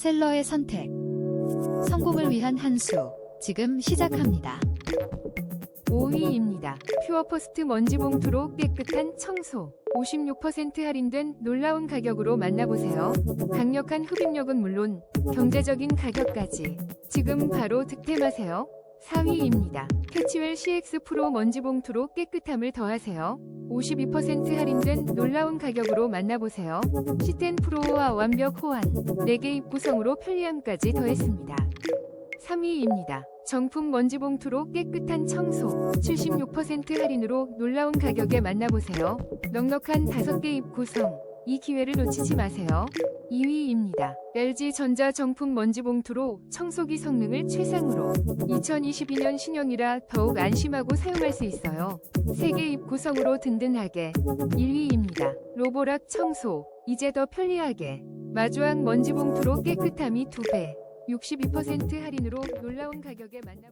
셀러의 선택. 성공을 위한 한 수. 지금 시작합니다. 5위입니다. 퓨어퍼스트 먼지 봉투로 깨끗한 청소. 56% 할인된 놀라운 가격으로 만나보세요. 강력한 흡입력은 물론 경제적인 가격까지. 지금 바로 득템하세요. 4위입니다. 캐치웰 CX 프로 먼지 봉투로 깨끗함을 더하세요. 52% 할인된 놀라운 가격으로 만나보세요. C10 프로와 완벽 호환, 4개 입 구성으로 편리함까지 더했습니다. 3위입니다. 정품 먼지 봉투로 깨끗한 청소 76% 할인으로 놀라운 가격에 만나보세요. 넉넉한 5개 입 구성 이 기회를 놓치지 마세요. 2위입니다. LG 전자 정품 먼지 봉투로 청소기 성능을 최상으로 2022년 신형이라 더욱 안심하고 사용할 수 있어요. 3개 입 구성으로 든든하게 1위입니다. 로보락 청소 이제 더 편리하게 마주왕 먼지 봉투로 깨끗함이 2배 62% 할인으로 놀라운 가격에 만나